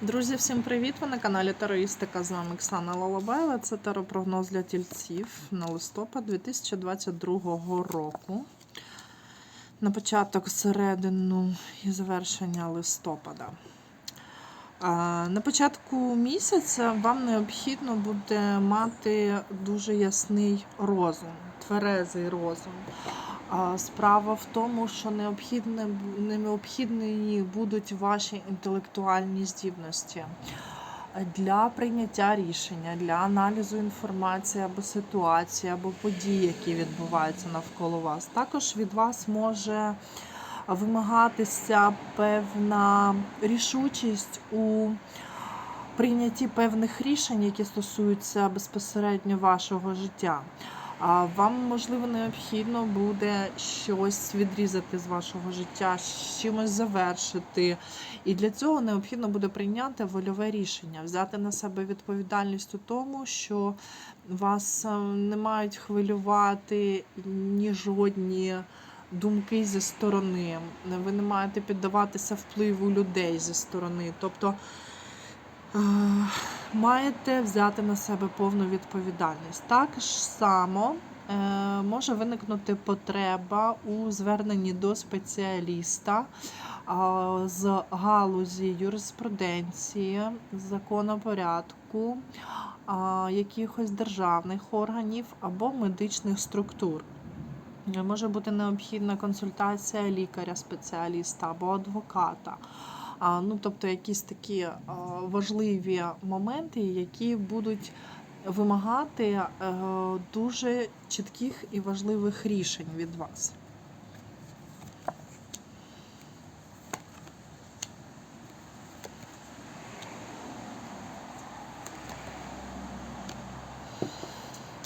Друзі, всім привіт! Ви на каналі Тароїстика. З вами Оксана Лалабаєва. Це таропрогноз для тільців на листопад 2022 року. На початок, середину і завершення листопада. На початку місяця вам необхідно буде мати дуже ясний розум, тверезий розум. Справа в тому, що необхідні будуть ваші інтелектуальні здібності для прийняття рішення, для аналізу інформації або ситуації, або подій, які відбуваються навколо вас. Також від вас може вимагатися певна рішучість у прийнятті певних рішень, які стосуються безпосередньо вашого життя. Вам, можливо, необхідно буде щось відрізати з вашого життя, чимось завершити. І для цього необхідно буде прийняти вольове рішення, взяти на себе відповідальність у тому, що вас е, не мають хвилювати ні жодні думки зі сторони. Ви не маєте піддаватися впливу людей зі сторони. Тобто маєте взяти на себе повну відповідальність. Так само е, може виникнути потреба у зверненні до спеціаліста з галузі юриспруденції, законопорядку, якихось державних органів або медичних структур. Може бути необхідна консультація лікаря-спеціаліста або адвоката. Ну, тобто якісь такі а, важливі моменти, які будуть вимагати е, дуже чітких і важливих рішень від вас.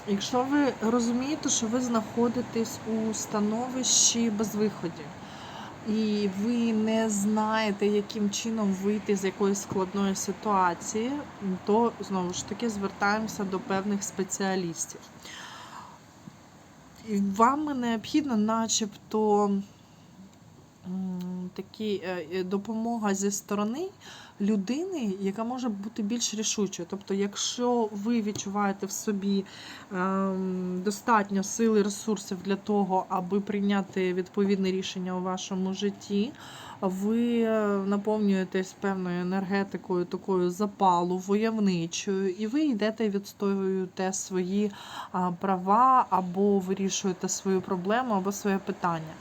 Якщо ви розумієте, що ви знаходитесь у становищі безвиходів, і ви не знаєте, яким чином вийти з якоїсь складної ситуації, то знову ж таки звертаємося до певних спеціалістів. І вам необхідно, начебто, такі е, допомога зі сторони людини, яка може бути більш рішучою. Тобто, якщо ви відчуваєте в собі ем, достатньо сили ресурсів для того, аби прийняти відповідне рішення у вашому житті, ви е, наповнюєтесь певною енергетикою, такою запалу, войовничою, і ви йдете і відстоюєте свої права або вирішуєте свою проблему або своє питання.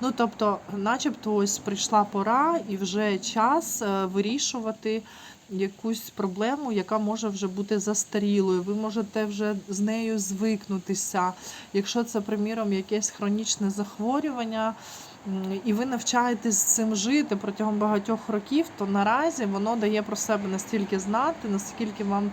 Ну, тобто, начебто, ось прийшла пора і вже час е, вирішувати якусь проблему, яка може вже бути застарілою. Ви можете вже з нею звикнутися. Якщо це, приміром, якесь хронічне захворювання. І ви навчаєтесь з цим жити протягом багатьох років, то наразі воно дає про себе настільки знати, наскільки вам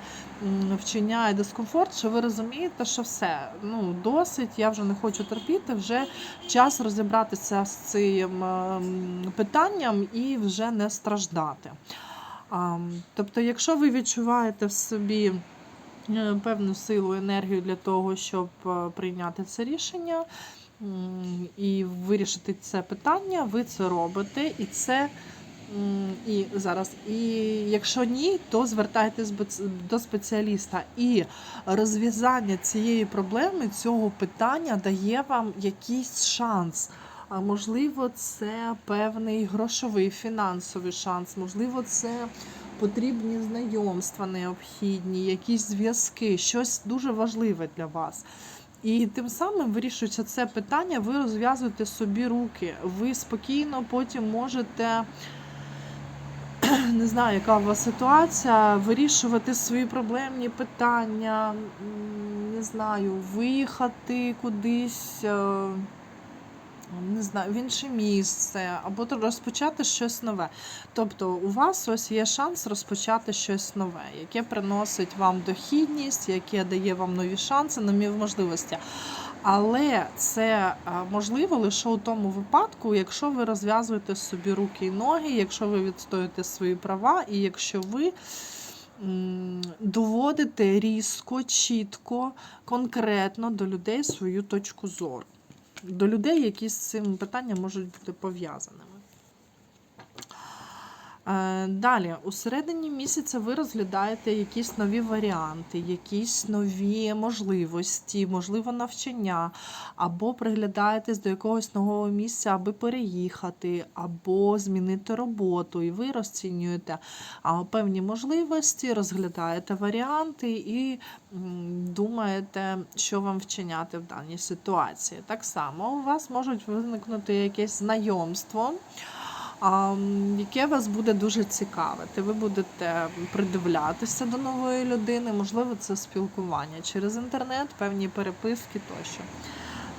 вчиняє дискомфорт, що ви розумієте, що все, ну досить, я вже не хочу терпіти, вже час розібратися з цим ем, питанням і вже не страждати. Тобто, якщо ви відчуваєте в собі е, певну силу, енергію для того, щоб е, прийняти це рішення і вирішити це питання, ви це робите, і це. І зараз, і якщо ні, то звертайтесь до спеціаліста. І розв'язання цієї проблеми, цього питання дає вам якийсь шанс. А можливо, це певний грошовий фінансовий шанс, можливо, це потрібні знайомства необхідні, якісь зв'язки, щось дуже важливе для вас. І тим самим, вирішуючи це питання, ви розв'язуєте собі руки. Ви спокійно потім можете, не знаю, яка у вас ситуація, вирішувати свої проблемні питання, не знаю, виїхати кудись. Е, не знаю, в інше місце, або розпочати щось нове. Тобто у вас ось є шанс розпочати щось нове, яке приносить вам дохідність, яке дає вам нові шанси, нові можливості. Але це можливо лише у тому випадку, якщо ви розв'язуєте собі руки і ноги, якщо ви відстоюєте свої права, і якщо ви доводите різко, чітко, конкретно до людей свою точку зору до людей, які з цим питанням можуть бути пов'язаними. Е, Далі, у середині місяця ви розглядаєте якісь нові варіанти, якісь нові можливості, можливо, навчання, або приглядаєтесь до якогось нового місця, аби переїхати, або змінити роботу, і ви розцінюєте певні можливості, розглядаєте варіанти і думаєте, що вам вчиняти в даній ситуації. Так само у вас можуть виникнути якесь знайомство яке вас буде дуже цікавити. Ви будете придивлятися до нової людини, можливо, це спілкування через інтернет, певні переписки тощо.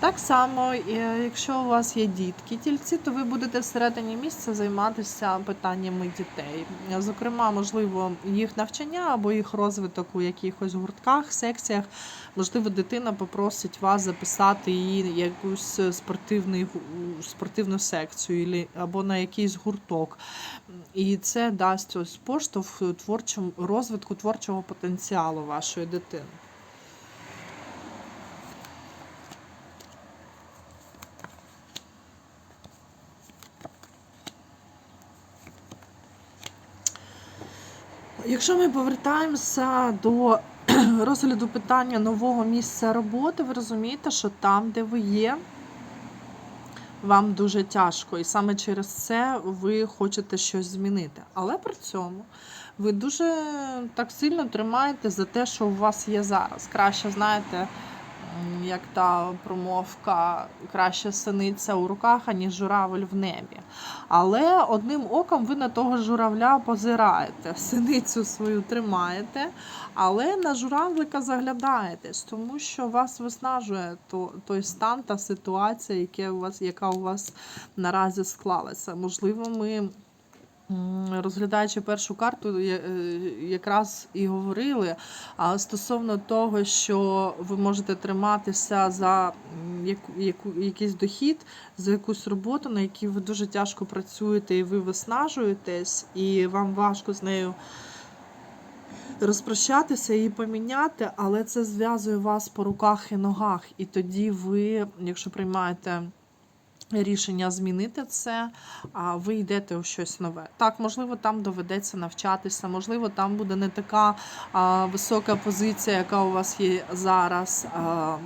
Так само, е, якщо у вас є дітки, тільці, то ви будете всередині місяця займатися питаннями дітей. Зокрема, можливо, їх навчання або їх розвиток у якихось гуртках, секціях. Можливо, дитина попросить вас записати її якусь спортивний, спортивну секцію або на якийсь гурток. І це дасть ось поштовх творчому розвитку творчого потенціалу вашої дитини. Якщо ми повертаємося до розгляду питання нового місця роботи, ви розумієте, що там, де ви є, вам дуже тяжко, і саме через це ви хочете щось змінити. Але при цьому ви дуже так сильно тримаєте за те, що у вас є зараз. Краще, знаєте, як та промовка, краще синиця у руках, аніж журавель в небі. Але одним оком ви на того журавля позираєте, синицю свою тримаєте, але на журавлика заглядаєтесь, тому що вас виснажує той стан та ситуація, яке у вас, яка у вас наразі склалася. Можливо, ми. Розглядаючи першу карту, е, якраз і говорили а стосовно того, що ви можете триматися за якийсь дохід, за якусь роботу, на якій ви дуже тяжко працюєте, і ви виснажуєтесь, і вам важко з нею розпрощатися і поміняти, але це зв'язує вас по руках і ногах. І тоді ви, якщо приймаєте рішення змінити це, а ви йдете у щось нове. Так, можливо, там доведеться навчатися, можливо, там буде не така а, висока позиція, яка у вас є зараз. А,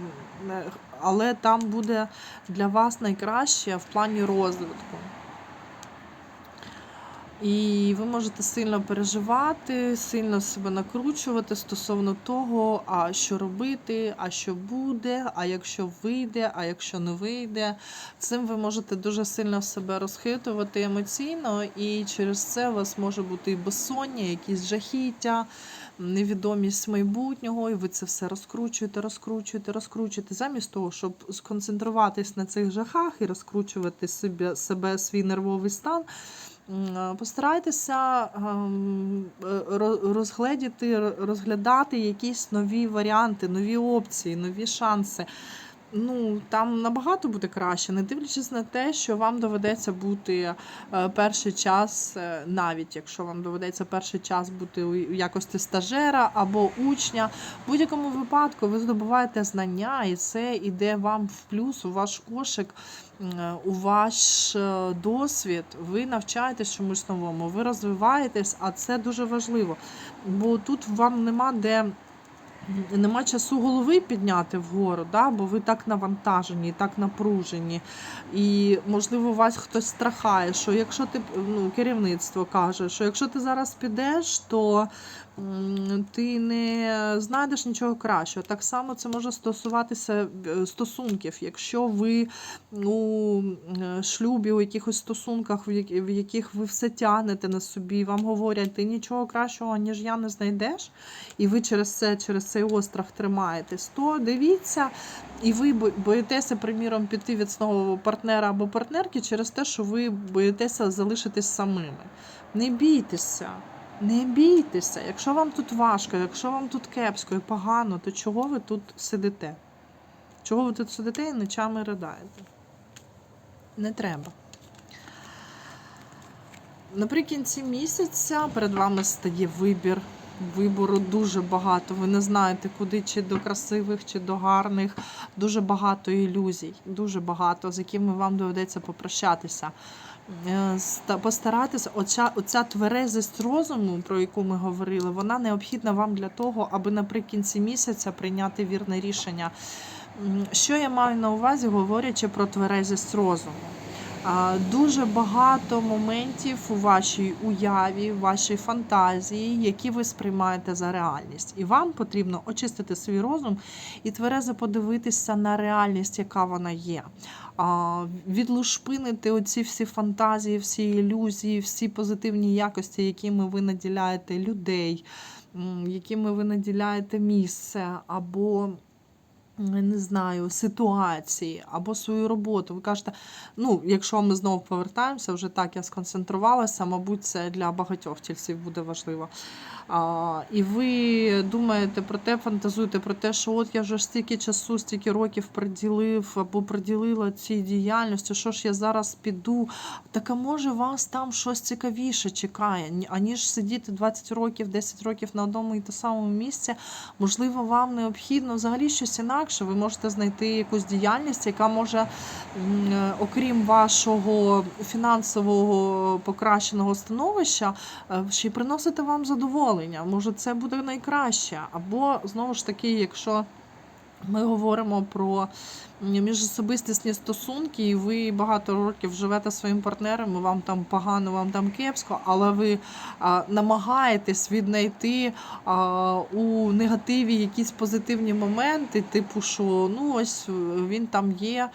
але там буде для вас найкраще в плані розвитку. І ви можете сильно переживати, сильно себе накручувати стосовно того, а що робити, а що буде, а якщо вийде, а якщо не вийде. Цим ви можете дуже сильно себе розхитувати емоційно, і через це у вас може бути і безсоння, якісь жахіття, невідомість майбутнього, і ви це все розкручуєте, розкручуєте, розкручуєте, замість того, щоб сконцентруватись на цих жахах і розкручувати себе, себе свій нервовий стан. Е, Постарайтеся ем, е, ро- розгледіти, розглядати якісь нові варіанти, нові опції, нові шанси. Ну, там набагато буде краще, не дивлячись на те, що вам доведеться бути е, перший час, е, навіть якщо вам доведеться перший час бути у якості стажера або учня. В будь-якому випадку ви здобуваєте знання, і це йде вам в плюс у ваш кошик е, у ваш досвід, ви навчаєтесь чомусь новому, ви розвиваєтесь, а це дуже важливо. Бо тут вам нема де. Нема часу голови підняти вгору, да? бо ви так навантажені, так напружені. І, можливо, вас хтось страхає, що якщо ти ну, керівництво каже, що якщо ти зараз підеш, то ти не знайдеш нічого кращого. Так само це може стосуватися е, стосунків. Якщо ви у е, шлюбі, у якихось стосунках, в яких ви все тягнете на собі, вам говорять, ти нічого кращого, ніж я не знайдеш, і ви через це, через цей острах тримаєтесь, то дивіться, і ви боїтеся, приміром, піти від свого партнера або партнерки через те, що ви боїтеся залишитись самими. Не бійтеся. Не бійтеся, якщо вам тут важко, якщо вам тут кепсько і погано, то чого ви тут сидите? Чого ви тут сидите і ночами riдаєте? Не треба. Наприкінці місяця перед вами стає вибір. Вибору дуже багато. Ви не знаєте, куди чи до красивих, чи до гарних. Дуже багато ілюзій, дуже багато, з якими вам доведеться попрощатися. Е, ста- постаратися, оця, оця тверезість розуму, про яку ми говорили, вона необхідна вам для того, аби наприкінці місяця прийняти вірне рішення. Що я маю на увазі, говорячи про тверезість розуму? Дуже багато моментів у вашій уяві, в вашій фантазії, які ви сприймаєте за реальність. І вам потрібно очистити свій розум і тверезо подивитися на реальність, яка вона є. Відлушпинити оці всі фантазії, всі ілюзії, всі позитивні якості, якими ви наділяєте людей, якими ви наділяєте місце або не знаю, ситуації або свою роботу. Ви кажете, ну, якщо ми знову повертаємося, вже так я сконцентрувалася, мабуть, це для багатьох тільців буде важливо. А, і ви думаєте про те, фантазуєте про те, що от я вже стільки часу, стільки років приділив або приділила цій діяльності, що ж я зараз піду. Так а може вас там щось цікавіше чекає, аніж сидіти 20 років, 10 років на одному і те самому місці. Можливо, вам необхідно взагалі щось інакше. Ви можете знайти якусь діяльність, яка може, е, окрім вашого фінансового покращеного становища, е, ще й приносити вам задоволення. Може, це буде найкраще. Або знову ж таки, якщо ми говоримо про міжособистісні стосунки, і ви багато років живете своїм партнером, і вам там погано, вам там кепсько, але ви а, намагаєтесь віднайти а, у негативі якісь позитивні моменти, типу, що ну ось він там є,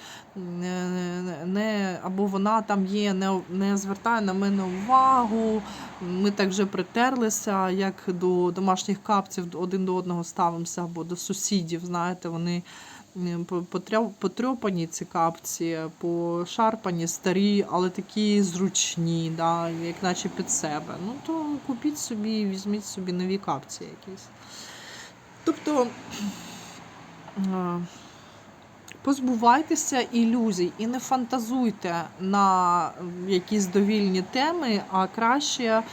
не, або вона там є, не, не звертає на мене увагу. Ми так вже притерлися, як до домашніх капців один до одного ставимося, або до сусідів. Знаєте, вони потрьопані ці капці, пошарпані, старі, але такі зручні, да, як наче під себе. Ну то купіть собі, візьміть собі нові капці якісь. Тобто. Позбувайтеся ілюзій і не фантазуйте на якісь довільні теми, а краще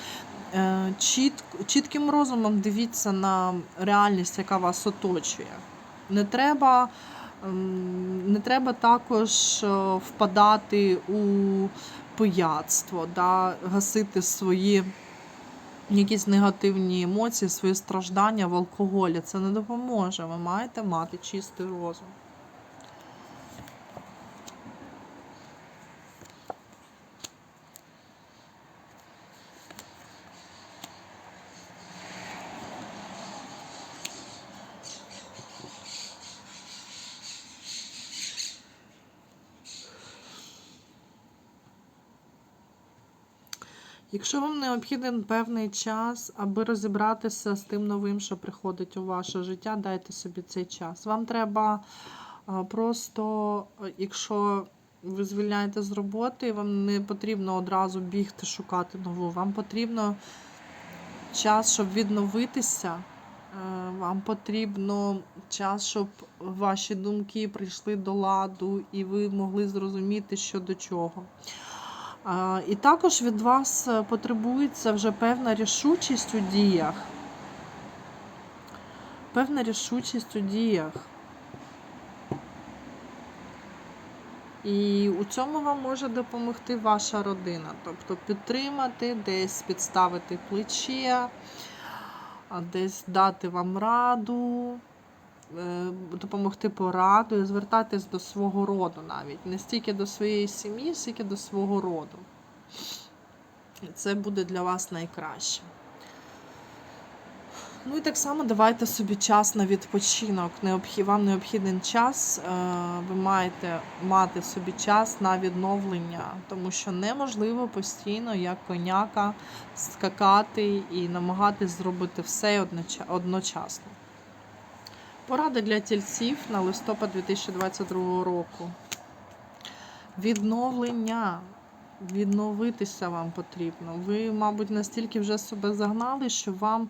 е, чіт, чітким розумом дивіться на реальність, яка вас оточує. Не треба, ем, не треба також е, впадати у пияцтво, да, гасити свої якісь негативні емоції, свої страждання в алкоголі. Це не допоможе. Ви маєте мати чистий розум. Якщо вам необхіден певний час, аби розібратися з тим новим, що приходить у ваше життя, дайте собі цей час. Вам треба просто, якщо ви звільняєте з роботи, вам не потрібно одразу бігти шукати нову. Вам потрібно час, щоб відновитися. Е, Вам потрібно час, щоб ваші думки прийшли до ладу, і ви могли зрозуміти, що до чого. І також від вас потребується вже певна рішучість у діях. Певна рішучість у діях. І у цьому вам може допомогти ваша родина. Тобто підтримати, десь підставити плече, десь дати вам раду, допомогти порадою, звертатись до свого роду навіть. Не стільки до своєї сім'ї, скільки до свого роду. Це буде для вас найкраще. Ну і так само давайте собі час на відпочинок. Вам необхідний час, е, ви маєте мати собі час на відновлення, тому що неможливо постійно, як коняка, скакати і намагатись зробити все одночасно. Порада для тільців на листопад 2022 року. Відновлення. Відновитися вам потрібно. Ви, мабуть, настільки вже себе загнали, що вам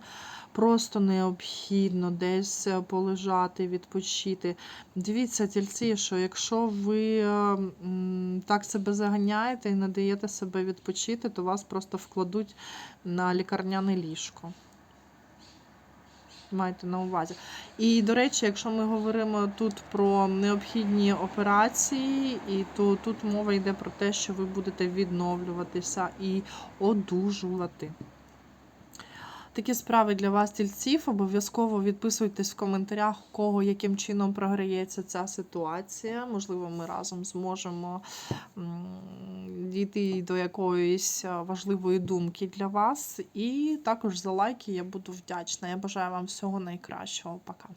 просто необхідно десь е, полежати, відпочити. Дивіться, тільці, що якщо ви е, так себе заганяєте і не даєте себе відпочити, то вас просто вкладуть на лікарняне ліжко. Майте на увазі. І, до речі, якщо ми говоримо тут про необхідні операції, і то тут мова йде про те, що ви будете відновлюватися і одужувати. Такі справи для вас, тільців. Обов'язково відписуйтесь в коментарях, кого яким чином програється ця ситуація. Можливо, ми разом зможемо дійти до якоїсь е, важливої думки для вас. І також за лайки я буду вдячна. Я бажаю вам всього найкращого. Пока.